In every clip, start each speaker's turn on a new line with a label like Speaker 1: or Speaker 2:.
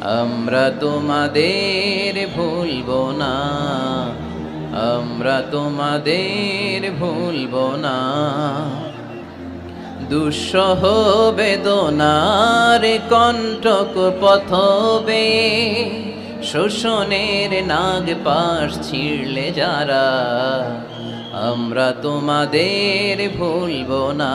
Speaker 1: আমরা তোমাদের ভুলব না। আমরা তোমাদের ভুলব না। দুঃসহ বেদনার কণ্ঠক পথবে, শোষণের নাগ পাশ ছিঁড়লে যারা, আমরা তোমাদের ভুলব না।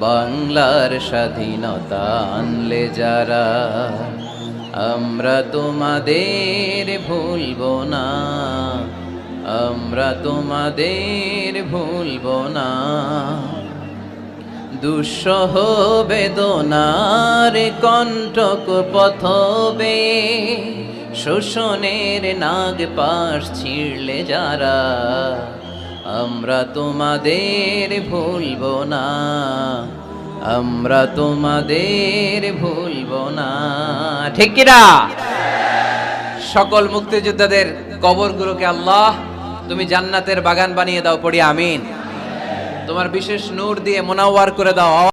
Speaker 1: বাংলার স্বাধীনতা আনলে যারা, আমরা তোমাদের ভুলব না, আমরা তোমাদের ভুলব না। দুঃসহ বেদনার কণ্ঠক পথবে, শোষণের নাগ পাশ ছিঁড়লে যারা, আমরা তোমাদের ভুলব না। আমরা তোমাদের ভুলব না। ঠিক কিনা? সকল মুক্তিযোদ্ধাদের কবরগুলোকে আল্লাহ তুমি জান্নাতের বাগান বানিয়ে দাও, পড়ি আমিন। তোমার বিশেষ নূর দিয়ে মোনাওয়ার করে দাও।